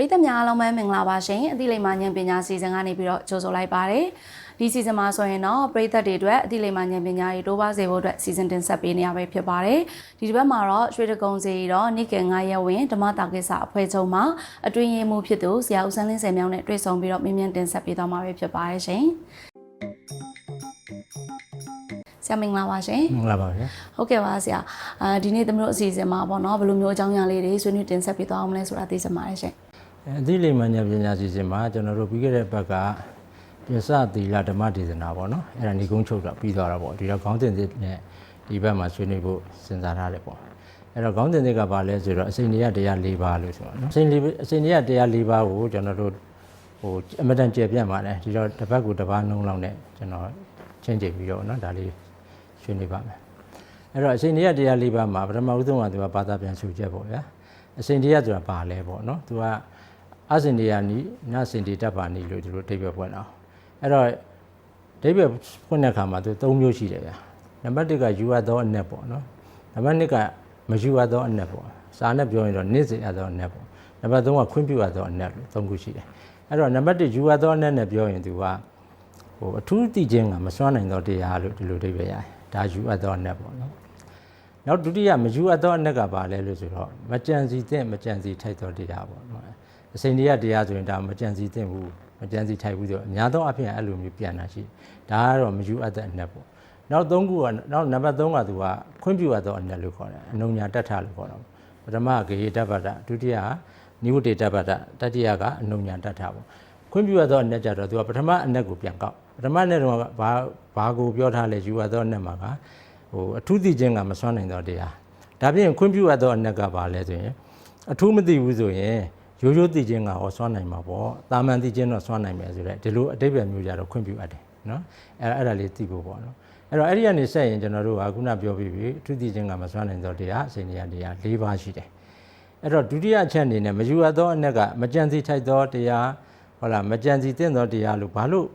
ပရိသတ်များအားလုံးပဲမင်္ဂလာပါရှင်အသီလိမ္မာဉာဏ်ပညာစီစဉ်ကနေပြီးတော့ကြိုဆိုလိုက်ပါတယ်ဒီစီစဉ်မှာဆိုရင်တော့ပရိသတ်တွေအတွက်အသီလိမ္မာဉာဏ်ပညာတွေတိုးပါစေဖို့အတွက်စီစဉ်တင်ဆက်ပေးနေရပဲဖြစ်ပါတယ်ဒီတစ်ပတ်မှာတော့ရွှေတကုံစီတော့နိကေ9ရက်ဝင်ဓမ္မတာကိစ္စအဖွဲ့ချုပ်မှာအတွင်းရေးမှူးဖြစ်သူဆရာဦးစန်းလင်းစင်မြောင်းနဲ့တွေ့ဆုံပြီးတော့မြင်မြန်တင်ဆက်ပေးသွားမှာပဲဖြစ်ပါတယ်ရှင်ဆရာမင်္ဂလာပါရှင်မင်္ဂလာပါဗျာဟုတ်ကဲ့ပါဆရာအာဒီနေ့သမီးတို့အစီအစဉ်မှာပေါ့နော်ဘယ်လိုမျိုးအကြောင်းအရာလေးတွေဆွေးနွေးတင်ဆက်ပေးသွားအောင်မလဲဆိုတာသိချင်ပါတယ်ရှင် အသီလိမ္မာညာပညာစီစဉ်မှာကျွန်တော်တို့ပြီးခဲ့တဲ့ဘက်ကပြစသီလဓမ္မဒေသနာပေါ့နော်အဲ့ဒါညီကုန်းချုပ်တော့ပြီးသွားတာပေါ့ဒီတော့ခေါင်းစဉ်သစ်နဲ့ဒီဘက်မှာဆွေးနွေးဖို့စဉ်းစားထားတယ်ပေါ့အဲ့တော့ခေါင်းစဉ်သစ်ကဘာလဲဆိုတော့အစိန်တွေကတရား၄ပါးလို့ဆိုတော့နော်အစိန်လေးအစိန်တွေကတရား၄ပါးကိုကျွန်တော်တို့ဟိုအမတန်ကျေပြန့်ပါတယ်ဒီတော့တစ်ပတ်ကိုတစ်ပတ်နှုံးလောက်နဲ့ကျွန်တော်ချင်းကြည့်ပြီးတော့နော်ဒါလေးဆွေးနွေးပါမယ်အဲ့တော့အစိန်တွေကတရား၄ပါးမှာပထမဦးဆုံးကသူကဘာသာပြန်ဆိုချက်ပေါ့ဗျာအစိန်တရားဆိုတာဘာလဲပေါ့နော်သူက အစင်တေယနီနစင်တေတပ္ပါနီလို့ဒီလိုအဓိပ္ပာယ်ဖွင့်အောင်အဲ့တော့အဓိပ္ပာယ်ဖွင့်တဲ့အခါမှာသူ၃မျိုးရှိတယ်ဗျာနံပါတ်၁ကယူအပ်သောအနက်ပေါ့နော်နံပါတ်2ကမယူအပ်သောအနက်ပေါ့စာနဲ့ပြောရင်တော့နေ့စဉ်အပ်သောအနက်ပေါ့နံပါတ်3ကခွင့်ပြုအပ်သောအနက်လို့၃ခုရှိတယ်အဲ့တော့နံပါတ်1ယူအပ်သောအနက်နဲ့ပြောရင်သူကဟိုအထူးသိခြင်းကမစွမ်းနိုင်သောတရားလို့ဒီလိုအဓိပ္ပာယ်ရတယ်ဒါယူအပ်သောအနက်ပေါ့နော်နောက်ဒုတိယမယူအပ်သောအနက်ကဘာလဲလို့ဆိုတော့မကြံစီတဲ့မကြံစီထိုက်သောတရားပေါ့နော် အစိန်တရားတရားဆိုရင်ဒါမကြံစည်သင့်ဘူးမကြံစည်ထိုက်ဘူးဆိုတော့အများသောအဖြစ်အဲ့လိုမျိုးပြန်လာရှိဒါကတော့မယူအပ်တဲ့အနက်ပေါ့နောက်၃ခုကနောက်နံပါတ်3ကသူကခွင့်ပြုအပ်သောအနက်လို့ခေါ်တယ်အနုညာတတ်ထလို့ခေါ်တော့ပထမကဂေတပ္ပတဒုတိယကနိဝတေတပ္ပတတတိယကအနုညာတတ်ထပေါ့ခွင့်ပြုအပ်သောအနက်ကြတော့သူကပထမအနက်ကိုပြန်ကောက်ပထမအနက်တော့ဘာဘာကိုပြောထားလဲယူအပ်သောအနက်မှာကဟိုအထူးသိခြင်းကမစွမ်းနိုင်သောတရားဒါပြင်ခွင့်ပြုအပ်သောအနက်ကဘာလဲဆိုရင်အထူးမသိဘူးဆိုရင် ရိုးရိုးသိခြင်းကဟောစွမ်းနိုင်မှာပေါ့တာမန်သိခြင်းတော့စွမ်းနိုင်မယ်ဆိုတော့ဒီလိုအတိတ်ပဲမျိုးကြတော့ခွင့်ပြုအပ်တယ်နော်အဲ့အဲ့ဒါလေးသိဖို့ပေါ့နော်အဲ့တော့အဲ့ဒီကနေဆက်ရင်ကျွန်တော်တို့ကခုနပြောပြီးပြီအထူးသိခြင်းကမစွမ်းနိုင်သောတရားအစဉ်တရားတရား၄ပါးရှိတယ်အဲ့တော့ဒုတိယအချက်အနေနဲ့မယူအပ်သောအနက်ကမကြံစီထိုက်သောတရားဟုတ်လားမကြံစီသင့်သောတရားလို့ဘာလို့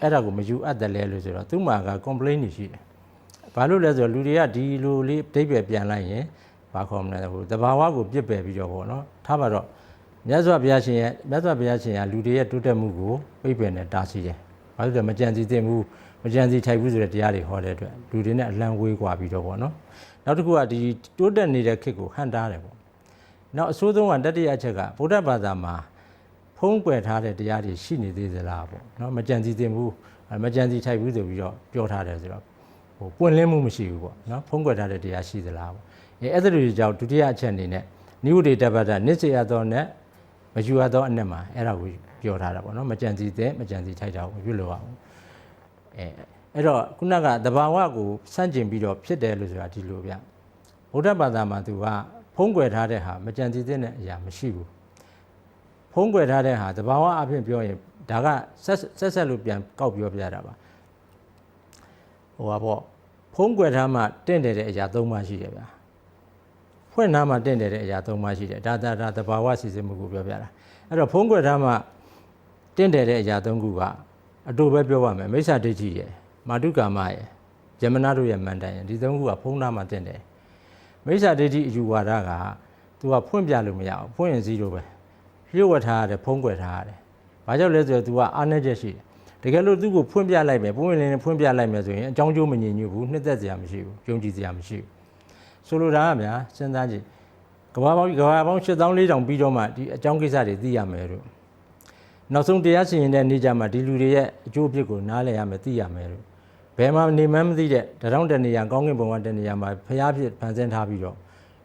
အဲ့ဒါကိုမယူအပ်တယ်လဲလို့ဆိုတော့သူ့မှာက complaint နေရှိတယ်ဘာလို့လဲဆိုတော့လူတွေကဒီလိုလေးအတိတ်ပဲပြန်လိုက်ရင်ဘာခေါ်မလဲဟိုတဘာဝကိုပြစ်ပယ်ပြီးတော့ပေါ့နော်ထားပါတော့ မြတ်စွာဘုရားရှင်ရဲ့မြတ်စွာဘုရားရှင်ကလူတွေရဲ့တိုးတက်မှုကိုပြိပယ်နဲ့တားဆီးတယ်။ဘာလို့လဲမကြံစည်သင့်ဘူးမကြံစည်ထိုက်ဘူးဆိုတဲ့တရားတွေဟောတဲ့အတွက်လူတွေနဲ့အလံဝေးကွာပြီးတော့ပေါ့နော်။နောက်တစ်ခုကဒီတိုးတက်နေတဲ့ခေတ်ကိုဟန်တားတယ်ပေါ့။နောက်အဆိုးဆုံးကတတိယအချက်ကဗုဒ္ဓဘာသာမှာဖုံးကွယ်ထားတဲ့တရားတွေရှိနေသေးသလားပေါ့။နော်မကြံစည်သင့်ဘူးမကြံစည်ထိုက်ဘူးဆိုပြီးတော့ပြောထားတယ်ဆိုတော့ဟိုပွင့်လင်းမှုမရှိဘူးပေါ့နော်ဖုံးကွယ်ထားတဲ့တရားရှိသလားပေါ့။အဲအဲ့ဒါတွေကြောင့်ဒုတိယအချက်အနေနဲ့နိဝတိတပ္ပဒနစ်စေရသောနဲ့ မယူရသောအနက်မှာအဲ့ဒါကိုပြောထားတာပေါ့နော်မကြံစီတဲ့မကြံစီထိုက်တာကိုပြုလို့အောင်အဲအဲ့တော့ခုနကတဘာဝကိုစန့်ကျင်ပြီးတော့ဖြစ်တယ်လို့ဆိုတာဒီလိုဗျဗုဒ္ဓဘာသာမှာသူကဖုံးကွယ်ထားတဲ့ဟာမကြံစီတဲ့အရာမရှိဘူးဖုံးကွယ်ထားတဲ့ဟာတဘာဝအဖြစ်ပြောရင်ဒါကဆက်ဆက်ဆက်လို့ပြန်ကောက်ပြောပြတာပါဟိုပါပေါ့ဖုံးကွယ်ထားမှတင့်တယ်တဲ့အရာ၃ပါးရှိတယ်ဗျာ ဖွင့်နားမှာတင့်တယ်တဲ့အရာ၃ပါးရှိတယ်ဒါဒါဒါသဘာဝစီစဉ်မှုကိုပြောပြတာအဲ့တော့ဖုံးကွယ်ထားမှာတင့်တယ်တဲ့အရာ၃ခုကအတူပဲပြောပါမယ်မိစ္ဆာဒိဋ္ဌိရယ်မာတုကာမရယ်ယမနာတို့ရဲ့မန္တန်ရယ်ဒီ၃ခုကဖုံးနားမှာတင့်တယ်မိစ္ဆာဒိဋ္ဌိအယူဝါဒကသူကဖွင့်ပြလို့မရဘူးဖွင့်ရင်ဇီးလိုပဲလျှို့ဝှက်ထားရတယ်ဖုံးကွယ်ထားရတယ်ဘာကြောင့်လဲဆိုတော့ तू ကအားနည်းချက်ရှိတယ်တကယ်လို့သူ့ကိုဖွင့်ပြလိုက်မယ်ပွင့်လင်းလင်းဖွင့်ပြလိုက်မယ်ဆိုရင်အကြောင်းကျိုးမငြိမ်ညွတ်ဘူးနှစ်သက်စရာမရှိဘူးယုံကြည်စရာမရှိဘူး ဆိုလိုတာကဗျာစဉ်းစားကြည့်ကဘာပေါင်းကဘာပေါင်း8400ပြီးတော့မှဒီအကြောင်းကိစ္စတွေသိရမယ်လို့နောက်ဆုံးတရားစီရင်တဲ့နေ့ကျမှဒီလူတွေရဲ့အကျိုးအပြစ်ကိုနားလည်ရမယ်သိရမယ်လို့ဘယ်မှာနေမှန်းမသိတဲ့တရောင်းတနေရကောင်းကင်ဘုံကတနေရမှာဖျားဖြစ်ဖန်ဆင်းထားပြီးတော့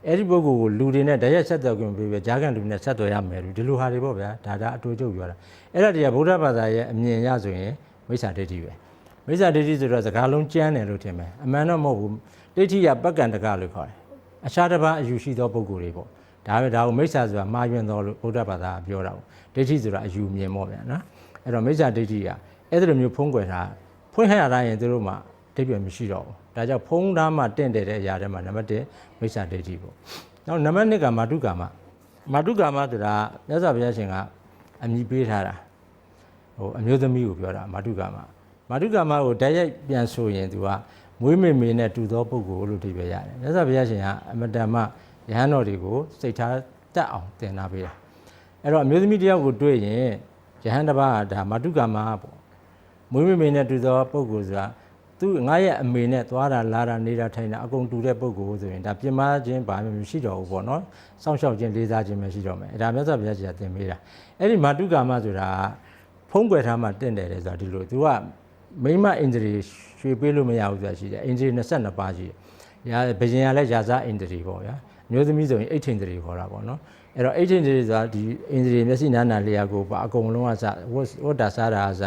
အဲ့ဒီပုဂ္ဂိုလ်ကိုလူတွေနဲ့တရက်ဆက်သွယ်ခွင့်ပေးပြီးဂျာကန်လူနဲ့ဆက်သွယ်ရမယ်လို့ဒီလိုဟာတွေပေါ့ဗျာဒါဒါအတူတူပြောတာအဲ့ဒါတရားဗုဒ္ဓဘာသာရဲ့အမြင်ရဆိုရင်မိစ္ဆာဒိဋ္ဌိပဲမိစ္ဆာဒိဋ္ဌိဆိုတော့စကားလုံးကျမ်းတယ်လို့ထင်မယ်အမှန်တော့မဟုတ်ဘူး ဒိဋ္ဌိကပက္ကံတကလို့ခေါ်တယ်အခြားတစ်ပါးအယူရှိသောပုဂ္ဂိုလ်တွေပေါ့ဒါပဲဒါကိုမိစ္ဆာဆိုတာမှားယွင်းသောလို့ဗုဒ္ဓဘာသာကပြောတာပေါ့ဒိဋ္ဌိဆိုတာအယူမြင်ပေါ့ဗျာနော်အဲ့တော့မိစ္ဆာဒိဋ္ဌိကအဲ့ဒီလိုမျိုးဖုံးကွယ်တာဖွင့်ဟရတိုင်းရင်သူတို့မှအတိတ်ပဲမရှိတော့ဘူးဒါကြောင့်ဖုံးသားမှတင့်တယ်တဲ့အရာတွေမှာနံပါတ်1မိစ္ဆာဒိဋ္ဌိပေါ့နောက်နံပါတ်2ကမာတုကာမမာတုကာမဆိုတာမြတ်စွာဘုရားရှင်ကအမည်ပေးထားတာဟိုအမျိုးသမီးကိုပြောတာမာတုကာမမာတုကာမကိုဓာတ်ရိုက်ပြန်ဆိုရင်သူက မွေးမေမေနဲ့တူသောပုဂ္ဂိုလ်လို့ဒီပဲရတယ်မြတ်စွာဘုရားရှင်ကအမတန်မှယဟန်တော်တွေကိုစိတ်ထားတက်အောင်သင်ထားပေးတာအဲ့တော့အမျိုးသမီးတစ်ယောက်ကိုတွေ့ရင်ယဟန်တစ်ပါးကဒါမာတုကာမပေါ့မွေးမမေနဲ့တူသောပုဂ္ဂိုလ်ဆိုတာသူငါရဲ့အမေနဲ့သွားတာလာတာနေတာထိုင်တာအကုန်တူတဲ့ပုဂ္ဂိုလ်ဆိုရင်ဒါပြင်မာခြင်းဘာမှမရှိတော့ဘူးပေါ့နော်စောင့်ရှောက်ခြင်းလေးစားခြင်းပဲရှိတော့မယ်အဲ့ဒါမြတ်စွာဘုရားကြီးကသင်ပေးတာအဲ့ဒီမာတုကာမဆိုတာဖုံးကွယ်ထားမှတင့်တယ်လေဆိုတာဒီလို तू က မိမအင်္ဒရီရွှေပေးလို့မရဘူးဆိုတာရှိတယ်အင်္ဒရီ22ပါးရှိတယ်ရာဘယင်ကလည်းရာဇအင်္ဒရီပေါ့ဗျာအမျိုးသမီးဆိုရင်အိတ်ထင်ဒရီခေါ်တာပေါ့နော်အဲ့တော့အိတ်ထင်ဒရီဆိုတာဒီအင်္ဒရီမျက်စိနားနာလျာကိုပါအကုန်လုံးကစဝတ်ဝတ်တာစားတာအစ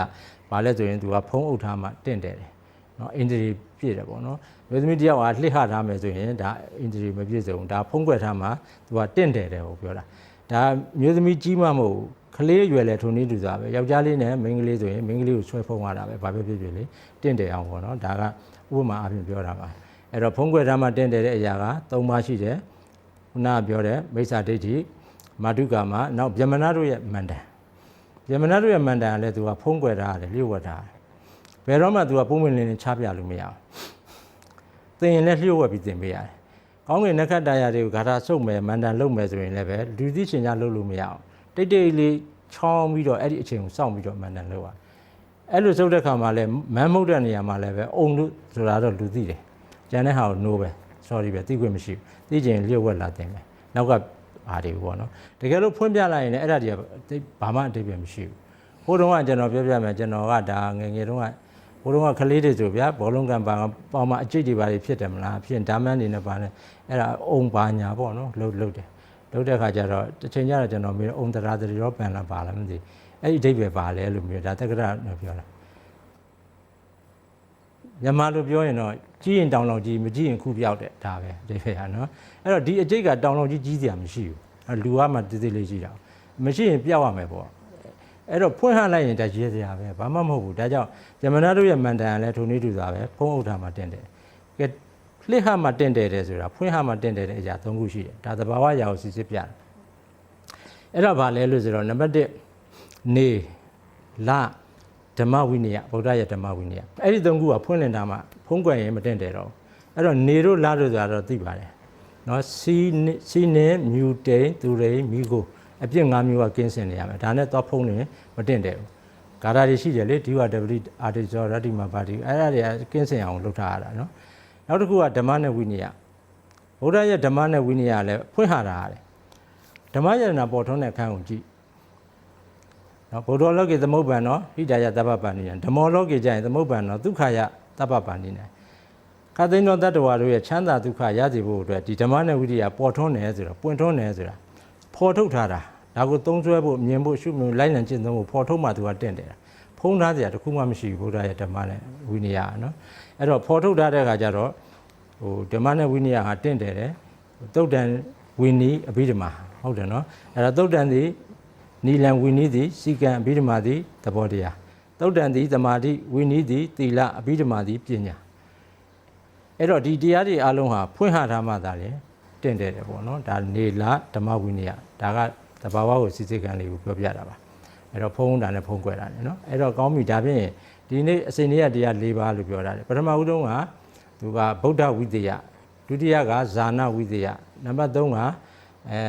ဘာလဲဆိုရင် तू ကဖုံးအုပ်ထားမှတင့်တယ်တယ်နော်အင်ဂျီပြည့်တယ်ပေါ့နော်မျိုးသမီးတစ်ယောက်ကလှစ်ဟထားမယ်ဆိုရင်ဒါအင်ဂျီမပြည့်စုံဒါဖုံးကွယ်ထားမှသူကတင့်တယ်တယ်ပေါ့ပြောတာဒါမျိုးသမီးကြီးမှမဟုတ်ဘူး ကလေးရွယ်လေထုံနေတူစားပဲယောက်ျားလေးနဲ့မိန်းကလေးဆိုရင်မိန်းကလေးကိုဆွဲဖုံးရတာပဲဘာပဲဖြစ်ဖြစ်လေတင့်တယ်အောင်ပေါ့နော်ဒါကဥပမာအပြင်ပြောတာပါအဲ့တော့ဖုံးကွယ်ထားမှတင့်တယ်တဲ့အရာက၃ပါးရှိတယ်ခုနကပြောတဲ့မိစ္ဆာဒိဋ္ဌိမာတုကာမနောက်ဗျမနာတို့ရဲ့မန္တန်ဗျမနာတို့ရဲ့မန္တန်ကလည်းသူကဖုံးကွယ်ထားတယ်လျှို့ဝှက်ထားတယ်ဘယ်တော့မှ तू ကပုံမလင်းလင်းချပြလို့မရအောင်သင်ရင်လည်းလျှို့ဝှက်ပြီးသင်ပေးရတယ်။ကောင်းကင်နက္ခတ္တရာတွေကိုဂါထာစုပ်မယ်မန္တန်လုပ်မယ်ဆိုရင်လည်းပဲလူသိရှင်ကြားလုပ်လို့မရအောင် တိတ်တိတ်လေးချောင်းပြီးတော့အဲ့ဒီအချိန်ကိုစောင့်ပြီးတော့မန္တန်လုပ်ရအဲ့လိုစုပ်တဲ့ခါမှာလည်းမန်းမုတ်တဲ့နေရာမှာလည်းပဲအုံလို့ဆိုတာတော့လူသိတယ်။ကျန်တဲ့ဟာကို no ပဲ sorry ပဲသိခွင့်မရှိဘူး။သိချင်လျှို့ဝှက်လာတင်မယ်။နောက်ကဘာတွေပေါ့နော်။တကယ်လို့ဖွင့်ပြလိုက်ရင်လည်းအဲ့ဒါတွေကဘာမှအတိတ်ပဲမရှိဘူး။ဟိုတုန်းကကျွန်တော်ပြောပြမယ်ကျွန်တော်ကဒါငယ်ငယ်တုန်းကဘိုးတော်ကကလေးတွေဆိုဗျာဘောလုံးကန်ပါပေါင်မှာအကျိတ်တွေပါဖြစ်တယ်မလားဖြစ်ရင်ဓာမန်းနေနဲ့ပါလဲအဲ့ဒါအုံပါညာပေါ့နော်လှုပ်လှုပ်တယ် လှုပ်တဲ့ခါကျတော့တစ်ချိန်ကျတော့ကျွန်တော်မေးအုံတရာတရီရောပန်လာပါလားမသိအဲ့ဒီအဓိပ္ပာယ်ပါလဲလို့မျိုးဒါတက္ကရာလို့ပြောတာမြန်မာလိုပြောရင်တော့ကြီးရင်တောင်လောင်ကြီးမကြီးရင်ခုပြောက်တဲ့ဒါပဲအဓိပ္ပာယ်ဟာနော်အဲ့တော့ဒီအကျိတ်ကတောင်လောင်ကြီးကြီးစရာမရှိဘူးအဲ့လူကမှတိတိလေးရှိတာမရှိရင်ပြောက်ရမယ်ပေါ့အဲ့တော့ဖွင့်ဟလိုက်ရင်ဒါရေးစရာပဲဘာမှမဟုတ်ဘူးဒါကြောင့်ဂျမနာတို့ရဲ့မန်တန်ကလည်းထုံနေတူတာပဲဖုံးအုပ်ထားမှတင့်တယ်ကဲ လှစ်ဟမှတင့်တယ်တယ်ဆိုတာဖွင့်ဟမှတင့်တယ်တဲ့အရာ၃ခုရှိတယ်ဒါသဘာဝအရာကိုစစ်စစ်ပြတယ်အဲ့တော့ဗာလဲလို့ဆိုတော့နံပါတ်1နေလဓမ္မဝိနည်းဗုဒ္ဓရဲ့ဓမ္မဝိနည်းအဲ့ဒီ၃ခုကဖွင့်လင်တာမှဖုံးကွယ်ရင်မတင့်တယ်တော့အဲ့တော့နေတို့လတို့ဆိုတာတော့သိပါတယ်နော်စီစီနေမြူတိန်သူရိန်မိကိုအပြစ်၅မျိုးကကင်းစင်နေရမယ်ဒါနဲ့တော့ဖုံးနေမတင့်တယ်ဘူးဂါထာတွေရှိတယ်လေဒီဝတပတိအာတိဇောရတ္တိမပါတိအဲ့ဒါတွေကကင်းစင်အောင်လုပ်ထားရတာနော် နောက်တစ်ခုကဓမ္မနဲ့ဝိနည်းဗုဒ္ဓရဲ့ဓမ္မနဲ့ဝိနည်းလည်းဖွင့်ဟာတာရတယ်ဓမ္မယရဏပေါ်ထွန်းတဲ့အခန်းကိုကြည့်နော်ဘုဒ္ဓလောကေသမုပ္ပန်နော်ဟိတယတပ္ပပန္နိယဓမ္မောလောကေကျရင်သမုပ္ပန်နော်ဒုက္ခယတပ္ပပန္နိယခသိန်းတော်တတ္တဝါတို့ရဲ့ချမ်းသာဒုက္ခရစေဖို့အတွက်ဒီဓမ္မနဲ့ဝိရိယပေါ်ထွန်းတယ်ဆိုတော့ပွင့်ထွန်းတယ်ဆိုတာဖော်ထုတ်ထားတာဒါကိုသုံးဆွဲဖို့မြင်ဖို့ရှုမြင်လိုက်လံကျင့်သုံးဖို့ဖော်ထုတ်မှသူကတင့်တယ်ဖုံးထားစရာတစ်ခုမှမရှိဘူးဘုရားရဲ့ဓမ္မနဲ့ဝိနည်းနော် အဲ့တော့ဖော်ထုတ်ထားတဲ့အခါကျတော့ဟိုဓမ္မနဲ့ဝိနည်းဟာတင့်တယ်တယ်သုတ်တန်ဝိနည်းအဘိဓမ္မာဟုတ်တယ်နော်အဲ့တော့သုတ်တန်သည်နီလံဝိနည်းသည်စီကံအဘိဓမ္မာသည်သဘောတရားသုတ်တန်သည်သမာဓိဝိနည်းသည်သီလအဘိဓမ္မာသည်ပညာအဲ့တော့ဒီတရားတွေအလုံးဟာဖွင့်ဟထားမှသာလေတင့်တယ်တယ်ပေါ့နော်ဒါနေလဓမ္မဝိနည်းဒါကသဘာဝကိုစစ်စစ်ကံလေးကိုပြောပြတာပါအဲ့တော့ဖုံးတာနဲ့ဖုံးကွယ်တာနဲ့နော်အဲ့တော့ကောင်းပြီဒါဖြင့် ဒီနေ့အစဉ်လေးကတရား၄ပါးလို့ပြောတာတယ်ပထမဦးဆုံးကသူကဗုဒ္ဓဝိတယဒုတိယကဇာနာဝိတယနံပါတ်3ကအဲ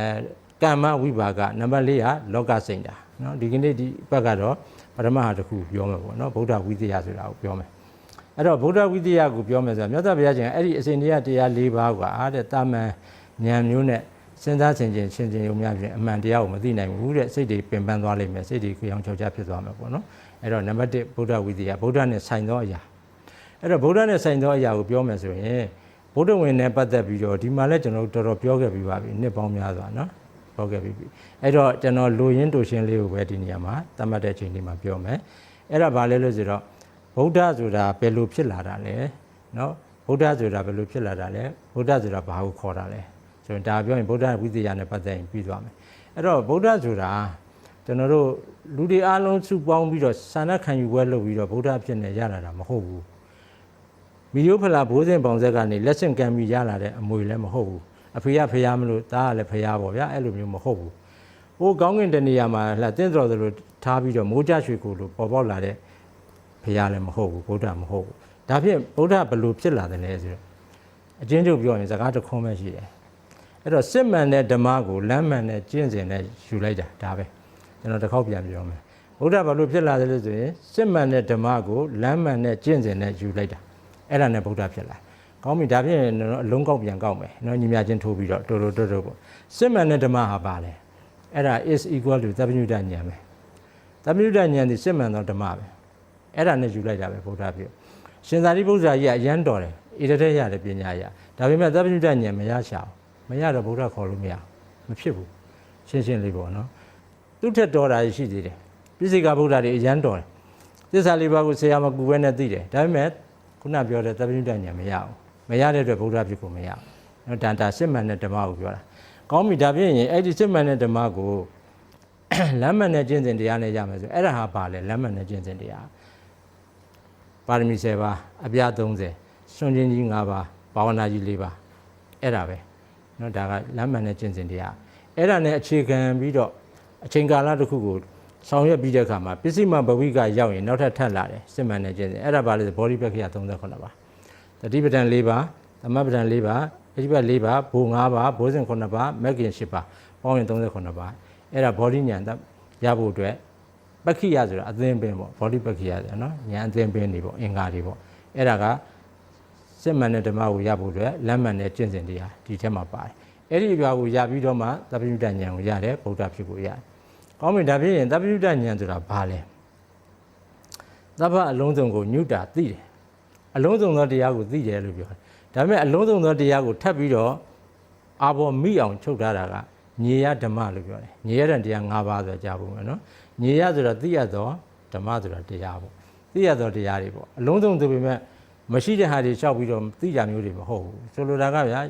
ကမ္မဝိပါကနံပါတ်4ကလောကစိန်တာနော်ဒီကနေ့ဒီဘက်ကတော့ပထမဟာတစ်ခုပြောမယ်ပေါ့နော်ဗုဒ္ဓဝိတယဆိုတာကိုပြောမယ်အဲ့တော့ဗုဒ္ဓဝိတယကိုပြောမယ်ဆိုတာမြတ်စွာဘုရားရှင်အဲ့ဒီအစဉ်လေးကတရား၄ပါးကအားတဲ့တာမန်ဉာဏ်မျိုးနဲ့စဉ်းစားဆင်ခြင်ရှင်းခြင်းရုံများဖြင့်အမှန်တရားကိုမသိနိုင်ဘူးတဲ့စိတ်တွေပင်ပန်းသွားလိမ့်မယ်စိတ်တွေကြောင်ချောချဖြစ်သွားမှာပေါ့နော် အဲ့တော့နံပါတ်1ဗုဒ္ဓဝိတယဗုဒ္ဓနဲ့ဆိုင်သောအရာအဲ့တော့ဗုဒ္ဓနဲ့ဆိုင်သောအရာကိုပြောမယ်ဆိုရင်ဗုဒ္ဓဝင်နဲ့ပတ်သက်ပြီးတော့ဒီမှာလည်းကျွန်တော်တို့တော်တော်ပြောခဲ့ပြီးပါပြီနှစ်ပေါင်းများစွာနော်ပြောခဲ့ပြီးပြီအဲ့တော့ကျွန်တော်လူရင်းတူရှင်းလေးကိုပဲဒီနေရာမှာသတ်မှတ်တဲ့အချိန်လေးမှာပြောမယ်အဲ့ဒါဘာလဲလို့ဆိုတော့ဗုဒ္ဓဆိုတာဘယ်လိုဖြစ်လာတာလဲနော်ဗုဒ္ဓဆိုတာဘယ်လိုဖြစ်လာတာလဲဗုဒ္ဓဆိုတာဘာကိုခေါ်တာလဲဆိုရင်ဒါပြောရင်ဗုဒ္ဓဝိသယနဲ့ပတ်သက်ရင်ပြီးသွားမယ်အဲ့တော့ဗုဒ္ဓဆိုတာကျွန်တော်တို့ လူတွေအားလုံးစုပေါင်းပြီးတော့ဆန္ဒခံယူပွဲလုပ်ပြီးတော့ဗုဒ္ဓဖြစ်နေရလာတာမဟုတ်ဘူးမီယိုဖလာဘိုးစင်ပေါင်ဆက်ကနေလက်ဆင့်ကမ်းပြီးရလာတဲ့အမွေလည်းမဟုတ်ဘူးအဖေကဖျားမလို့တားကလည်းဖျားပေါ့ဗျာအဲ့လိုမျိုးမဟုတ်ဘူးဟိုကောင်းကင်တနေရာမှာလှတင်းတော်သလိုထားပြီးတော့မိုးကြရွှေကိုလိုပေါ်ပေါက်လာတဲ့ဖျားလည်းမဟုတ်ဘူးဗုဒ္ဓမဟုတ်ဘူးဒါဖြင့်ဗုဒ္ဓဘယ်လိုဖြစ်လာတယ်လဲဆိုတော့အချင်းချုပ်ပြောရင်စကားတစ်ခွန်းပဲရှိတယ်အဲ့တော့စစ်မှန်တဲ့ဓမ္မကိုလမ်းမှန်တဲ့ကျင့်စဉ်နဲ့ယူလိုက်တာဒါပဲ ကျွန်တော်တစ်ခေါက်ပြန်ပြောမယ်ဗုဒ္ဓဘာလို့ဖြစ်လာတယ်လို့ဆိုရင်စစ်မှန်တဲ့ဓမ္မကိုလမ်းမှန်တဲ့ကျင့်စဉ်နဲ့ယူလိုက်တာအဲ့ဒါနဲ့ဗုဒ္ဓဖြစ်လာကောင်းပြီဒါဖြင့်ကျွန်တော်အလုံးကောက်ပြန်ကောက်မယ်နော်ညီမချင်းထိုးပြီးတော့တိုးတိုးတိုးတိုးပေါ့စစ်မှန်တဲ့ဓမ္မဟာပါလေအဲ့ဒါ is equal to သဗ္ဗညုတဉာဏ်ပဲသဗ္ဗညုတဉာဏ်ဒီစစ်မှန်သောဓမ္မပဲအဲ့ဒါနဲ့ယူလိုက်တာပဲဗုဒ္ဓဖြစ်ရှင်သာရိပုတ္တရာကြီးကအရန်တော်တယ်ဣရတဲ့ရတယ်ပညာရဒါပေမဲ့သဗ္ဗညုတဉာဏ်မရရှာဘူးမရတော့ဗုဒ္ဓခေါ်လို့မရဘူးမဖြစ်ဘူးရှင်းရှင်းလေးပေါ့နော် သူ့ထက်တော်တာရှိသေးတယ်ပြည့်စေကဗုဒ္ဓတွေအရန်တော်တယ်သစ္စာလေးပါးကိုဆရာမကူပဲနဲ့သိတယ်ဒါပေမဲ့ခုနပြောတဲ့သဗ္ဗညုတဉာဏ်မရဘူးမရတဲ့အတွက်ဗုဒ္ဓဖြစ်ကိုမရဘူးနော်တန်တာစစ်မှန်တဲ့ဓမ္မကိုပြောတာကောင်းပြီဒါဖြစ်ရင်အဲ့ဒီစစ်မှန်တဲ့ဓမ္မကိုလမ်းမှန်တဲ့ကျင့်စဉ်တရားနဲ့ရမယ်ဆိုအဲ့ဒါဟာဘာလဲလမ်းမှန်တဲ့ကျင့်စဉ်တရားပါရမီ10ပါးအပြ30စွန့်ခြင်းကြီး9ပါးဘာဝနာကြီး4ပါးအဲ့ဒါပဲနော်ဒါကလမ်းမှန်တဲ့ကျင့်စဉ်တရားအဲ့ဒါနဲ့အခြေခံပြီးတော့ အချိန်ကာလတစ်ခုကိုဆောင်ရွက်ပြီးတဲ့အခါမှာပစ္စည်းမဘဝိကရောက်ရင်နောက်ထပ်ထပ်လာတယ်စစ်မှန်တဲ့ကျင့်စဉ်အဲ့ဒါပါလေ body pack ရ38ပါတတိပဒံ4ပါးသမပဒံ4ပါးအဓိပ္ပာယ်4ပါးဘိုလ်5ပါးဘိုးစဉ်9ပါးမက်ကင်10ပါးပေါင်းရင်38ပါးအဲ့ဒါ body ဉာဏ်ရဖို့အတွက်ပက္ခိယဆိုတာအသင်းပင်ပေါ့ body ပက္ခိယဆိုတာနော်ဉာဏ်အသင်းပင်နေပေါ့အင်္ဂါတွေပေါ့အဲ့ဒါကစစ်မှန်တဲ့ဓမ္မကိုရဖို့အတွက်လက်မှန်တဲ့ကျင့်စဉ်တရားဒီထဲမှာပါတယ်အဲ့ဒီအပြာကိုရပြီးတော့မှသဗ္ဗညုတဉာဏ်ကိုရတယ်ဗုဒ္ဓဖြစ်ကိုရတယ် ကောင်းပြီဒါဖြစ်ရင်သဗ္ဗညုတဉာဏ်ဆိုတာဘာလဲသဗ္ဗအလုံးစုံကိုညုတာသိတယ်အလုံးစုံသောတရားကိုသိတယ်လို့ပြောတယ်ဒါပေမဲ့အလုံးစုံသောတရားကိုထပ်ပြီးတော့အာဘောမိအောင်ချုပ်ထားတာကညီရဓမ္မလို့ပြောတယ်ညီရတဲ့တရား၅ပါးဆိုကြားဖို့မယ်နော်ညီရဆိုတာသိရသောဓမ္မဆိုတာတရားပေါ့သိရသောတရားတွေပေါ့အလုံးစုံဆိုပေမဲ့မရှိတဲ့ဟာတွေလျှောက်ပြီးတော့သိကြမျိုးတွေမဟုတ်ဘူးဆိုလိုတာကဗျာ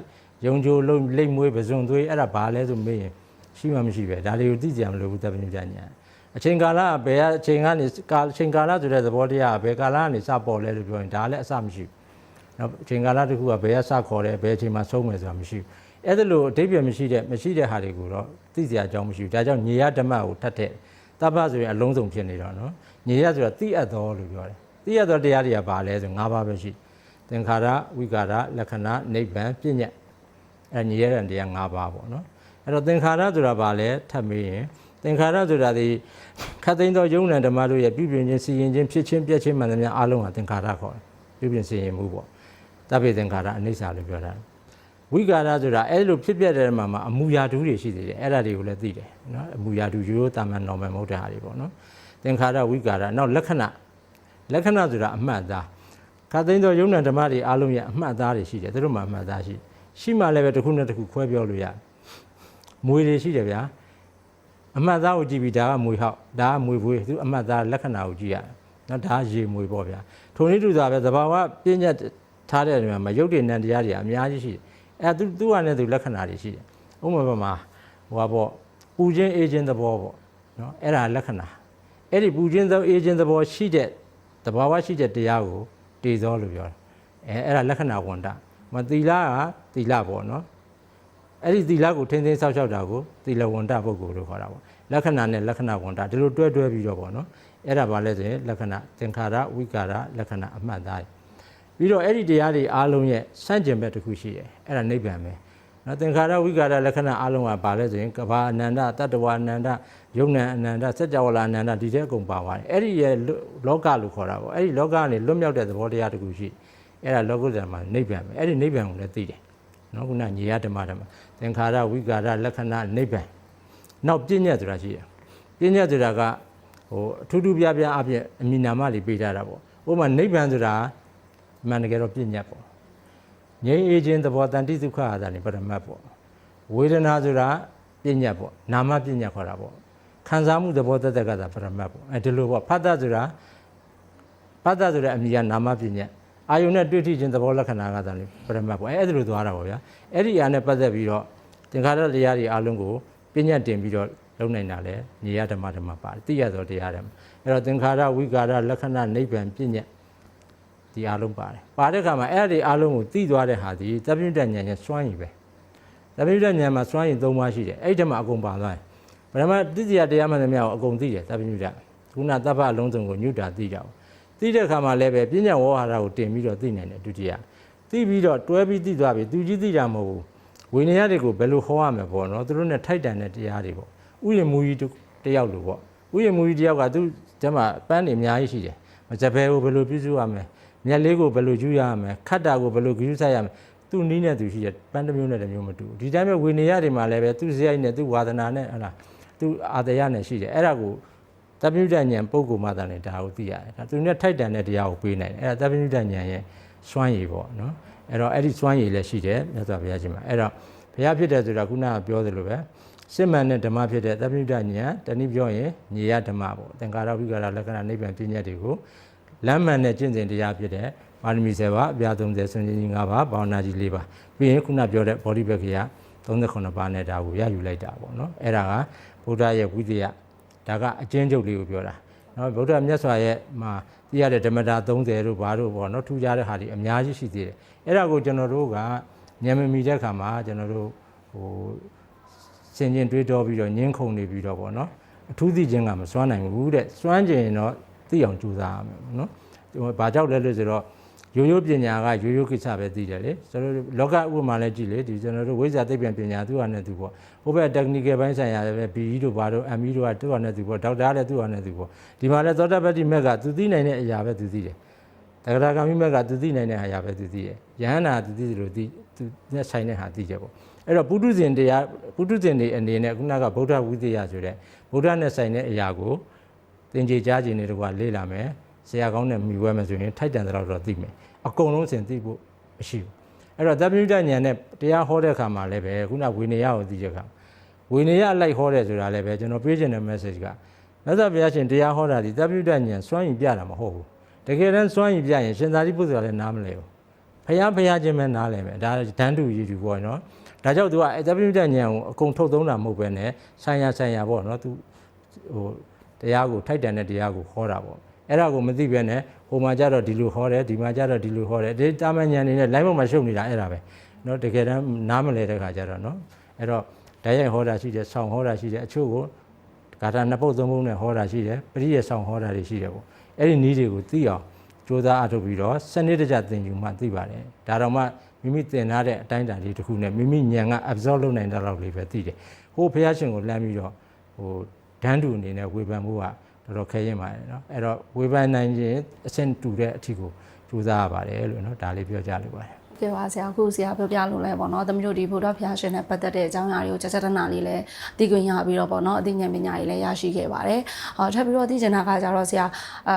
ယုံကြိုလုံးလိမ့်မွေးပဇွန်သွေးအဲ့ဒါဘာလဲဆိုမေးရင် ရှိမှမရှိပဲဒါတွေကိုသိကြမလို့ဘူးတပ်ပညုတညာအချိန်ကာလကဘယ်ကအချိန်ကနေကာအချိန်ကာလဆိုတဲ့သဘောတရားကဘယ်ကာလကနေစပေါ်လဲလို့ပြောရင်ဒါလည်းအစမရှိဘူးနောက်အချိန်ကာလတစ်ခုကဘယ်ကစခေါ်တယ်ဘယ်အချိန်မှာဆုံးမယ်ဆိုတာမရှိဘူးအဲ့ဒါလို့အဓိပ္ပာယ်မရှိတဲ့မရှိတဲ့ဟာတွေကိုတော့သိစရာအကြောင်းမရှိဘူးဒါကြောင့်ညီရဓမ္မကိုထပ်တဲ့တပ္ပဆိုရင်အလုံးစုံဖြစ်နေတော့နော်ညီရဆိုတာသိအပ်တော်လို့ပြောတယ်သိအပ်တော်တရားတွေကဘာလဲဆို၅ပါးပဲရှိသင်္ခါရဝိကာရလက္ခဏာနိဗ္ဗာန်ပြဉ္ညတ်အဲညီရတဲ့တရား၅ပါးပေါ့နော် အဲ့တော့သင်္ခါရဆိုတာဘာလဲထပ်မေးရင်သင်္ခါရဆိုတာဒီခတ်သိမ်းသောယုံ nant ဓမ္မတို့ရဲ့ပြုပြင်ခြင်းစီရင်ခြင်းဖြစ်ခြင်းပြည့်ခြင်းမှန်သမျှအလုံးဟာသင်္ခါရခေါ်တယ်ပြုပြင်စီရင်မှုပေါ့တပ်ပိသင်္ခါရအနိစ္စလို့ပြောတာဝိကာရဆိုတာအဲ့လိုဖြစ်ပြတဲ့မှာမှာအမူအရာတူတွေရှိသေးတယ်အဲ့ဒါတွေကိုလည်းသိတယ်နော်အမူအရာတူရိုးရိုးတာမန် normal မဟုတ်တဲ့ဟာတွေပေါ့နော်သင်္ခါရဝိကာရနောက်လက္ခဏာလက္ခဏာဆိုတာအမှတ်အသားခတ်သိမ်းသောယုံ nant ဓမ္မတွေအလုံးရဲ့အမှတ်အသားတွေရှိတယ်သူတို့မှာအမှတ်အသားရှိရှိမှလည်းပဲတစ်ခုနဲ့တစ်ခုခွဲပြောလို့ရတယ် မွေတွေရှိတယ်ဗျာအမှတ်သားကိုကြည့်ပြီးဒါကမွေဟောက်ဒါကမွေပွေးသူအမှတ်သားလက္ခဏာကိုကြည့်ရတယ်နော်ဒါကရေမွေပေါ့ဗျာထိုနည်းတူစွာပဲသဘာဝပြည့်ညတ်ထားတဲ့နေရာမှာရုပ်တည်နံတရားတွေအများကြီးရှိတယ်အဲသူသူကလည်းသူလက္ခဏာတွေရှိတယ်ဥပမာပမာဟိုပါပေါ့ပူခြင်းအေးခြင်းသဘောပေါ့နော်အဲ့ဒါလက္ခဏာအဲ့ဒီပူခြင်းသောအေးခြင်းသဘောရှိတဲ့သဘာဝရှိတဲ့တရားကိုတည်သောလို့ပြောတယ်အဲအဲ့ဒါလက္ခဏာဝန္တမသီလကသီလပေါ့နော် အဲ့ဒီသီလကိုထင်းထင်းဆောက်ရှောက်တာကိုသီလဝန္တပုဂ္ဂိုလ်လို့ခေါ်တာပေါ့လက္ခဏာနဲ့လက္ခဏာဝန္တဒီလိုတွဲတွဲပြီးတော့ပေါ့နော်အဲ့ဒါဘာလဲဆိုရင်လက္ခဏာသင်္ခါရဝိကာရလက္ခဏာအမှတ်သားတွေပြီးတော့အဲ့ဒီတရားတွေအားလုံးရဲ့စန့်ကျင်ဘက်တစ်ခုရှိတယ်အဲ့ဒါနိဗ္ဗာန်ပဲနော်သင်္ခါရဝိကာရလက္ခဏာအားလုံးကဘာလဲဆိုရင်ကဘာအနန္တတတ္တဝအနန္တယုံနံအနန္တစัจ java လာအနန္တဒီတဲ့အကုန်ပါပါတယ်အဲ့ဒီရဲ့လောကလို့ခေါ်တာပေါ့အဲ့ဒီလောကကနေလွတ်မြောက်တဲ့သဘောတရားတစ်ခုရှိအဲ့ဒါလောကုတ္တရာမှာနိဗ္ဗာန်ပဲအဲ့ဒီနိဗ္ဗာန်ကိုလည်းသိတယ် နော်ခုနညီရဓမ္မဓမ္မသင်္ခါရဝိကာရလက္ခဏာနိဗ္ဗာန်နောက်ပြဉ္ညတ်ဆိုတာရှိတယ်ပြဉ္ညတ်ဆိုတာကဟိုအထူးထူးပြားပြားအပြည့်အမိနာမတွေပေးထားတာပေါ့ဥပမာနိဗ္ဗာန်ဆိုတာအမှန်တကယ်တော့ပြဉ္ညတ်ပေါ့ငြိမ်းအေးခြင်းသဘောတန်တိဒုက္ခအာသာနေပရမတ်ပေါ့ဝေဒနာဆိုတာပြဉ္ညတ်ပေါ့နာမပြဉ္ညတ်ခေါ်တာပေါ့ခံစားမှုသဘောတတ္တကသာပရမတ်ပေါ့အဲဒီလိုပေါ့ဖတ်တဆိုတာဖတ်တဆိုတဲ့အမိကနာမပြဉ္ညတ် အာယုန်နဲ့တွေ့ထိခြင်းသဘောလက္ခဏာကသာလေပရမတ်ပေါ့အဲအဲ့ဒါလိုသွားတာပေါ့ဗျာအဲ့ဒီအားနဲ့ပတ်သက်ပြီးတော့သင်္ခါရတရားတွေအလုံးကိုပြညတ်တင်ပြီးတော့လုံနိုင်တာလေညီရဓမ္မဓမ္မပါတယ်သိရသောတရားတွေအဲ့တော့သင်္ခါရဝိကာရလက္ခဏာနိဗ္ဗာန်ပြညတ်ဒီအလုံးပါတယ်ပါတဲ့အခါမှာအဲ့ဒီအလုံးကိုသိသွားတဲ့ဟာဒီသဗ္ဗညုတဉာဏ်ရဲ့စွမ်းရည်ပဲသဗ္ဗညုတဉာဏ်မှာစွမ်းရည်၃ပါးရှိတယ်အဲ့ဒီထဲမှာအကုန်ပါသွားတယ်ဗရမတိတိယတရားမှန်သမျှကိုအကုန်သိတယ်သဗ္ဗညုတခုနသဗ္ဗအလုံးစုံကိုညုတာသိကြအောင် သိတဲ့အခါမှာလည်းပဲပြဉ္ညာဝေါဟာရကိုတင်ပြီးတော့သိနိုင်တယ်ဒုတိယသိပြီးတော့တွဲပြီးသိသွားပြီသူကြီးသိတာမဟုတ်ဘူးဝဝိနည်းတွေကိုဘယ်လိုဟောရမလဲပေါ့နော်သူတို့ ਨੇ ထိုက်တန်တဲ့တရားတွေပေါ့ဥယျာဉ်မူကြီးတစ်ယောက်လို့ပေါ့ဥယျာဉ်မူကြီးတစ်ယောက်ကသူကျမပန်းနေအများကြီးရှိတယ်မစပယ်ကိုဘယ်လိုပြုစုရမလဲမျက်လေးကိုဘယ်လိုကျူးရမလဲခတ်တာကိုဘယ်လိုကျူးဆိုင်ရမလဲသူနီးနဲ့သူရှိတယ်ပန်းတစ်မျိုးနဲ့တစ်မျိုးမတူဘူးဒီတိုင်းပဲဝိနည်းတွေမှာလည်းပဲသူစရိုက်နဲ့သူဝါဒနာနဲ့ဟလာသူအာတယနဲ့ရှိတယ်အဲ့ဒါကို တပိဋကဉာဏ်ပုဂ္ဂိုလ်မှသာလေဒါကိုသိရတယ်ဒါသူနဲ့ထိုက်တန်တဲ့တရားကိုပေးနိုင်တယ်အဲ့ဒါတပိဋကဉာဏ်ရဲ့စွမ်းရည်ပေါ့နော်အဲ့တော့အဲ့ဒီစွမ်းရည်လည်းရှိတယ်မြတ်စွာဘုရားရှင်မှာအဲ့တော့ဘုရားဖြစ်တယ်ဆိုတာခုနကပြောသလိုပဲစစ်မှန်တဲ့ဓမ္မဖြစ်တဲ့တပိဋကဉာဏ်တနည်းပြောရင်ညီရဓမ္မပေါ့သင်္ကာရဝိကာရလက္ခဏာနိဗ္ဗာန်ပြည့်ညတ်တွေကိုလမ်းမှန်တဲ့ကျင့်စဉ်တရားဖြစ်တဲ့ပါရမီ7ပါးအပြာ30ဆွန်ကြီး9ပါးဘာဝနာကြီး4ပါးပြီးရင်ခုနပြောတဲ့ body back က39ပါးနဲ့ဒါကိုရယူလိုက်တာပေါ့နော်အဲ့ဒါကဘုရားရဲ့ဝိသေယ ဒါကအကျဉ်းချုပ်လေးကိုပြောတာနော်ဗုဒ္ဓမြတ်စွာရဲ့မှာသိရတဲ့ဓမ္မတာ30တို့ဘာတို့ပေါ့နော်ထူးခြားတဲ့ဟာတွေအများကြီးရှိသေးတယ်အဲ့ဒါကိုကျွန်တော်တို့ကဉာဏ်မမီတဲ့ခါမှာကျွန်တော်တို့ဟိုစင်ကျင်တွေးတောပြီးတော့ညှင်းခုန်နေပြီးတော့ပေါ့နော်အထူးသိခြင်းကမစွမ်းနိုင်ဘူးတဲ့စွမ်းကျင်တော့သိအောင်ကြိုးစားရမယ်နော်ဘာကြောင့်လဲလို့ဆိုတော့ ရိုးရိုးပညာကရိုးရိုးကိစ္စပဲသိတယ်လေကျွန်တော်တို့လောကဥပမာလည်းကြည့်လေဒီကျွန်တော်တို့ဝိဇ္ဇာသိပ္ပံပညာသူ့ဟာနဲ့သူပေါ့ဟိုဘက် technical ဘိုင်းဆိုင်ရာလည်းပဲ BE တို့ဘာတို့ ME တို့ကသူ့ဟာနဲ့သူပေါ့ဒေါက်တာလည်းသူ့ဟာနဲ့သူပေါ့ဒီမှာလည်းသောတာပတ္တိမက်ကသူသိနိုင်တဲ့အရာပဲသူသိတယ်တဂရဂါမိမက်ကသူသိနိုင်တဲ့အရာပဲသူသိတယ်ယဟန္တာသူသိတယ်လို့သိသူနဲ့ဆိုင်တဲ့ဟာသိကြပေါ့အဲ့တော့ပုထုဇဉ်တရားပုထုဇဉ်တွေအနေနဲ့ခုနကဗုဒ္ဓဝိသေယဆိုတဲ့ဗုဒ္ဓနဲ့ဆိုင်တဲ့အရာကိုသင်္ကြန်ကြားခြင်းတွေတော့လေ့လာမယ် ဆရာကောင်းနဲ့မိဝဲမယ်ဆိုရင်ထိုက်တန်တဲ့တော့သိမယ်အကုန်လုံးစင်သိဖို့မရှိဘူးအဲ့တော့သဗ္ဗညုတဉာဏ်နဲ့တရားဟောတဲ့အခါမှာလည်းပဲခုနဝေနေယကိုသိချက်ခါဝေနေယအလိုက်ဟောတယ်ဆိုတာလည်းပဲကျွန်တော်ပြေးချင်တဲ့ message ကမြတ်စွာဘုရားရှင်တရားဟောတာဒီသဗ္ဗညုတဉာဏ်စွမ်းရင်ပြတာမဟုတ်ဘူးတကယ်တမ်းစွမ်းရင်ပြရင်ရှင်သာရိပုတ္တရာလည်းနားမလဲဘူးဖယားဖယားချင်းပဲနားလဲမယ်ဒါဒန်းတူရည်တူပေါ့နော်ဒါကြောင့်သူကအဲသဗ္ဗညုတဉာဏ်ကိုအကုန်ထုတ်သုံးတာမဟုတ်ပဲနဲ့ဆိုင်ရာဆိုင်ရာပေါ့နော်သူဟိုတရားကိုထိုက်တန်တဲ့တရားကိုခေါ်တာပေါ့ အဲ့ဒါကိုမသိပဲနဲ့ဟိုမှာကြတော့ဒီလိုဟောတယ်ဒီမှာကြတော့ဒီလိုဟောတယ်ဒီတာမန်ညာနေနဲ့ line ပေါ်မှာရှုပ်နေတာအဲ့ဒါပဲเนาะတကယ်တမ်းနားမလဲတဲ့ခါကျတော့เนาะအဲ့တော့ဓာတ်ရိုက်ဟောတာရှိတယ်ဆောင်းဟောတာရှိတယ်အချို့ကိုဂါထာနှစ်ပုတ်သုံးပုတ်နဲ့ဟောတာရှိတယ်ပရိယေဆောင်းဟောတာတွေရှိတယ်ပေါ့အဲ့ဒီနည်းတွေကိုသိအောင်ကြိုးစားအထုတ်ပြီးတော့စနစ်တကျသင်ယူမှသိပါတယ်ဒါတော့မှမိမိသင်ထားတဲ့အတိုင်းအတာလေးတစ်ခုနဲ့မိမိဉာဏ်က absorb လုပ်နိုင်တဲ့လောက်လေးပဲသိတယ်ဟိုဘုရားရှင်ကိုလမ်းပြီးတော့ဟိုဒန်းတူအနေနဲ့ဝေဖန်မှုက တော်တော်ခဲရင်ပါတယ်เนาะအဲ့တော့ဝေဖန်နိုင်ခြင်းအဆင့်တူတဲ့အထီကိုကြိုးစားရပါတယ်လို့เนาะဒါလေးပြောကြလို့ပါတယ် ပြပါဆရာအခုဆရာပြောပြလို့လဲပေါ့နော်သမီးတို့ဒီဗုဒ္ဓဘုရားရှင်နဲ့ပတ်သက်တဲ့အကြောင်းအရာတွေကိုကြကြတနာလေးလည်းသိခွင့်ရပြီးတော့ပေါ့နော်အသိဉာဏ်ပညာတွေလည်းရရှိခဲ့ပါတယ်။ဟောထပ်ပြီးတော့သိချင်တာကကြတော့ဆရာ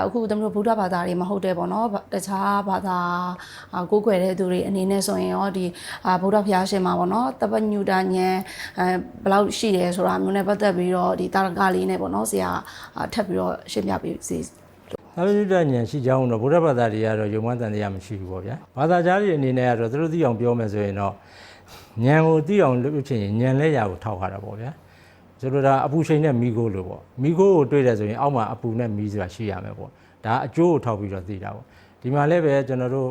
အခုသမီးတို့ဗုဒ္ဓဘာသာတွေမဟုတ်တဲ့ပေါ့နော်တခြားဘာသာကိုးကွယ်တဲ့သူတွေအနေနဲ့ဆိုရင်ရောဒီဗုဒ္ဓဘုရားရှင်မှာပေါ့နော်တပညုတဉာဏ်အဲဘယ်လောက်ရှိတယ်ဆိုတာမျိုးနဲ့ပတ်သက်ပြီးတော့ဒီတာရကလေးနဲ့ပေါ့နော်ဆရာထပ်ပြီးတော့ရှင်းပြပေးစီ သာဝတိတဉာဏ်ရှိကြောင်းတော့ဗုဒ္ဓဘာသာတွေကတော့ယုံမှန်တန်တရားမရှိဘူးပေါ့ဗျာဘာသာကြားတွေအနေနဲ့ကတော့သူတို့သိအောင်ပြောမယ်ဆိုရင်တော့ဉာဏ်ကိုသိအောင်လုပ်ချင်ရင်ဉာဏ်လက်ရာကိုထောက်ခါတာပေါ့ဗျာဆိုလိုတာအပူချိန်နဲ့မိခိုးလို့ပေါ့မိခိုးကိုတွေ့တယ်ဆိုရင်အောက်မှာအပူနဲ့မီးဆိုတာရှိရမယ်ပေါ့ဒါအကျိုးကိုထောက်ပြီးတော့သိတာပေါ့ဒီမှာလည်းပဲကျွန်တော်တို့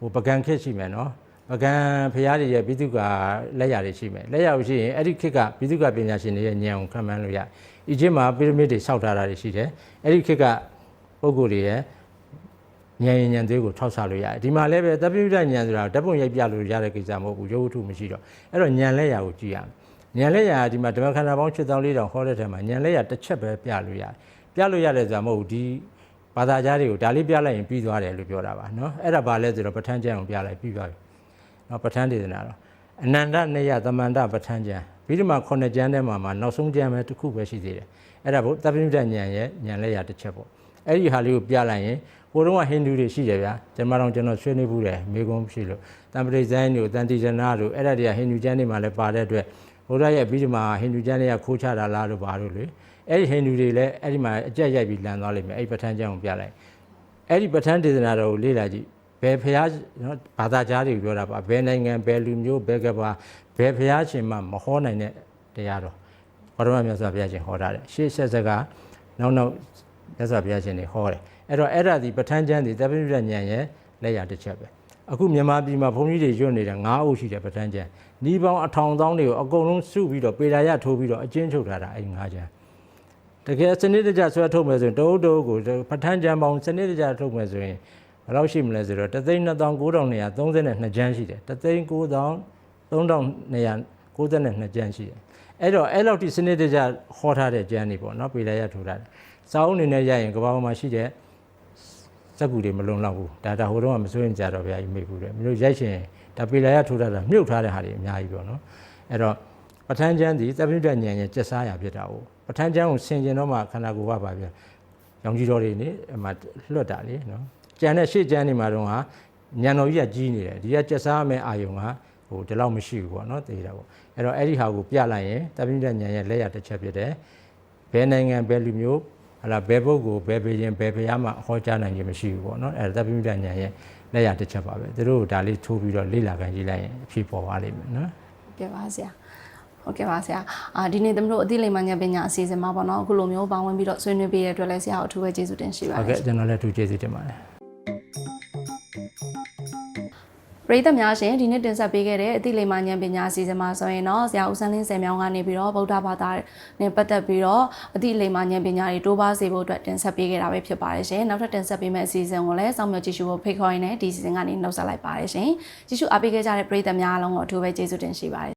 ဟိုပကံခက်ရှိမယ်နော်ပကံဖရားတွေရဲ့ဘိသုကလက်ရာတွေရှိမယ်လက်ရာရှိရင်အဲ့ဒီခေတ်ကဘိသုကပညာရှင်တွေရဲ့ဉာဏ်ကိုခံမှန်းလို့ရအီဂျစ်မှာပီရမစ်တွေဆောက်ထားတာတွေရှိတယ်အဲ့ဒီခေတ်က ပုံကိုယ်တွေရဲ့ဉာဏ်ဉာဏ်သေးကိုထောက်ဆလို့ရတယ်ဒီမှာလည်းပဲတပိဋကဉာဏ်ဆိုတာဓာတ်ပုံရိုက်ပြလို့ရတဲ့ကိစ္စမဟုတ်ဘူးရုပ်ဝတ္ထုမရှိတော့အဲ့တော့ဉာဏ်လက်ရာကိုကြည့်ရမယ်ဉာဏ်လက်ရာဒီမှာဓမ္မခန္ဓာပေါင်း7400ဟောတဲ့ထဲမှာဉာဏ်လက်ရာတစ်ချက်ပဲပြလို့ရတယ်ပြလို့ရတယ်ဆိုတာမဟုတ်ဘူးဒီဘာသာကြားတွေကိုဒါလေးပြလိုက်ရင်ပြီးသွားတယ်လို့ပြောတာပါเนาะအဲ့ဒါဘာလဲဆိုတော့ပဋ္ဌာန်းကျမ်းကိုပြလိုက်ပြီးသွားပြီเนาะပဋ္ဌာန်းဒေသနာတော့အနန္တနေယသမန္တပဋ္ဌာန်းကျမ်းပြီးဒီမှာခုနှစ်ကျမ်းထဲမှာမှာနောက်ဆုံးကျမ်းပဲတစ်ခုပဲရှိသေးတယ်အဲ့ဒါဘုတပိဋကဉာဏ်ရဲ့ဉာဏ်လက်ရာတစ်ချက်ပေါ့ အဲ့ဒီဟာလေးကိုပြလိုက်ရင်ဟိုတုန်းကဟိန္ဒူတွေရှိတယ်ဗျာကျွန်မတို့ကျွန်တော်ဆွေးနွေးဘူးတယ်မိကုံးရှိလို့တံပရိဇိုင်းတို့တန်တိဇနာတို့အဲ့ဒါတွေကဟိန္ဒူကျမ်းတွေမှာလည်းပါတဲ့အတွက်ဘုရားရဲ့ပြီးဒီမှာဟိန္ဒူကျမ်းတွေကခိုးချတာလားလို့ပါလို့လေအဲ့ဒီဟိန္ဒူတွေလည်းအဲ့ဒီမှာအကြက်ရိုက်ပြီးလန်သွားလိမ့်မယ်အဲ့ဒီပဋ္ဌာန်းကျမ်းကိုပြလိုက်အဲ့ဒီပဋ္ဌာန်းဒေသနာတော်ကိုလေ့လာကြည့်ဘယ်ဖရားနော်ဘာသာကြားတွေပြောတာပါဘယ်နိုင်ငံဘယ်လူမျိုးဘယ်ကဘာဘယ်ဖရားရှင်မှမဟောနိုင်တဲ့တရားတော်ဘာတော်မြတ်စွာဘုရားရှင်ဟောတာတဲ့ရှေ့ဆက်ဆက်ကနောက်နောက် မြတ်စွာဘုရားရှင်တွေဟောတယ်အဲ့တော့အဲ့ဒါဒီပဋ္ဌာန်းကျမ်းဒီတပိဋကဉာဏ်ရဲ့လက်ရတစ်ချက်ပဲအခုမြန်မာပြည်မှာဘုန်းကြီးတွေရွတ်နေတဲ့၅အုပ်ရှိတဲ့ပဋ္ဌာန်းကျမ်းဤပေါင်းအထောင်သောင်းတွေကိုအကုန်လုံးစုပြီးတော့ပေရာရထိုးပြီးတော့အကျဉ်းချုပ်ထားတာအဲ့၅ကျမ်းတကယ်စနစ်တကျဆွဲထုတ်မယ်ဆိုရင်တအုပ်တအုပ်ကိုပဋ္ဌာန်းကျမ်းပေါင်းစနစ်တကျထုတ်မယ်ဆိုရင်ဘယ်လောက်ရှိမလဲဆိုတော့တသိန်း2932ကျမ်းရှိတယ်တသိန်း9332 3292ကျန်းရှိတယ်အဲ့တော့အဲ့လောက်ထိစနစ်တကျဟောထားတဲ့ကျန်းတွေပေါ့နော်ပြည်လဲရထူထားတယ် စာအုပ်အနေနဲ့ရရင်ကမ္ဘာပေါ်မှာရှိတဲ့စက်ကူတွေမလုံလောက်ဘူးဒါဒါဟိုတော့ကမစိုးရင်ကြတော့ဗျာကြီးမိဘူးတယ်မလို့ရိုက်ရှင်ဒါပြည်လဲရထူထားတာမြုပ်ထားတဲ့ဟာတွေအများကြီးပေါ့နော်အဲ့တော့ပဋ္ဌာန်းကျမ်းဒီသဗ္ဗညုတဉာဏ်ရဲ့ကျက်စားရဖြစ်တာ哦ပဋ္ဌာန်းကျမ်းကိုဆင်ကျင်တော့မှခန္ဓာကိုယ်ကပါဗျာရောင်ကြီးတော်တွေနေအမှလွတ်တာလေနော်ကြံတဲ့ရှေ့ကျန်းနေမှာတော့ဟာညံတော်ကြီးကကြီးနေတယ်ဒီကကျက်စားမဲ့အာယုံကဟိုဒီလောက်မရှိဘူးပေါ့နော်သိတာပေါ့အဲ့တော့အဲ့ဒီဟာကိုပြလိုက်ရင်တပိဋကညံရဲ့လက်ရတစ်ချက်ဖြစ်တယ်ဘယ်နိုင်ငံဘယ်လူမျိုး ဟလာဘယ်ပုဂ္ဂိုလ်ဘယ်ဘေရင်ဘယ်ဖရားမှဟောကြားနိုင်ခြင်းမရှိဘူးပေါ့နော်အဲ့ဒါတပိဋကညံရဲ့လက်ရတစ်ချက်ပါပဲသူတို့ဒါလေးထိုးပြီးတော့လေ့လာခံကြည့်လိုက်ရင်အဖြစ်ပေါ်ပါလိမ့်မယ်နော်ဟုတ်ကဲ့ပါဆရာဟုတ်ကဲ့ပါဆရာအာဒီနေ့သမီးတို့အသိလိမ္မာဉာဏ်ပညာအစီအစဉ်မှာပေါ့နော်အခုလိုမျိုးပါဝင်ပြီးတော့ဆွေးနွေးပေးတဲ့အတွက်လည်းဆရာကိုအထူးပဲကျေးဇူးတင်ရှိပါတဟုတ်ယ်ကဲ့ကျွန်တော်လည်းအထူးကျေးဇူးတင်ပါတယ် ပရိသတ်များရှင်ဒီနေ့တင်ဆက်ပေးခဲ့တဲ့အသိလိမ္မာဉာဏ်ပညာအစီအစဉ်မှာဆိုရင်တော့ဆရာဦးစန်းလင်းဆယ်မြောင်းကနေပြီးတော့ဗုဒ္ဓဘာသာနဲ့ပတ်သက်ပြီးတော့အသိလိမ္မာဉာဏ်ပညာတွေတိုးပါစေဖို့အတွက်တင်ဆက်ပေးခဲ့တာပဲဖြစ်ပါတယ်ရှင်နောက်ထပ်တင်ဆက်ပေးမယ့်အစီအစဉ်ကိုလည်းစောင့်မျှော်ကြည့်ရှုဖို့ဖိတ်ခေါ်ရင်းနဲ့ဒီအစီအစဉ်ကနေနှုတ်ဆက်လိုက်ပါတယ်ရှင်ကြည့်ရှုအားပေးခဲ့ကြတဲ့ပရိသတ်များအားလုံးကိုအထူးပဲကျေးဇူးတင်ရှိပါတယ်